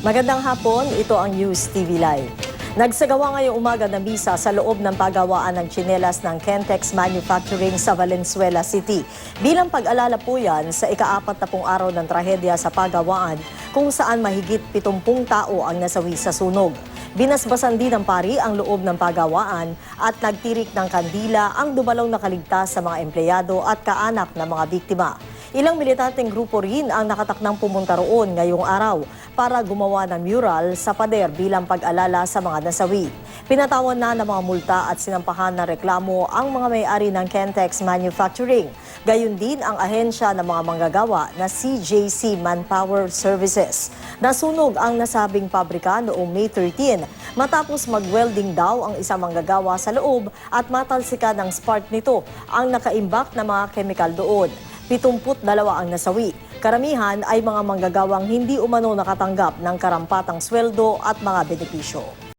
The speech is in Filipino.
Magandang hapon, ito ang News TV Live. Nagsagawa ngayong umaga ng misa sa loob ng pagawaan ng tsinelas ng Kentex Manufacturing sa Valenzuela City. Bilang pag-alala po yan sa ika-apat na pong araw ng trahedya sa pagawaan kung saan mahigit 70 tao ang nasawi sa sunog. Binasbasan din ng pari ang loob ng pagawaan at nagtirik ng kandila ang dumalong nakaligtas sa mga empleyado at kaanak ng mga biktima. Ilang militanteng grupo rin ang nakataknang pumunta roon ngayong araw para gumawa ng mural sa pader bilang pag-alala sa mga nasawi. Pinatawan na ng mga multa at sinampahan ng reklamo ang mga may-ari ng Kentex Manufacturing. Gayun din ang ahensya ng mga manggagawa na CJC Manpower Services. Nasunog ang nasabing pabrika noong May 13 matapos mag-welding daw ang isang manggagawa sa loob at matalsika ng spark nito ang nakaimbak na mga kemikal doon. 72 ang nasawi. Karamihan ay mga manggagawang hindi umano nakatanggap ng karampatang sweldo at mga benepisyo.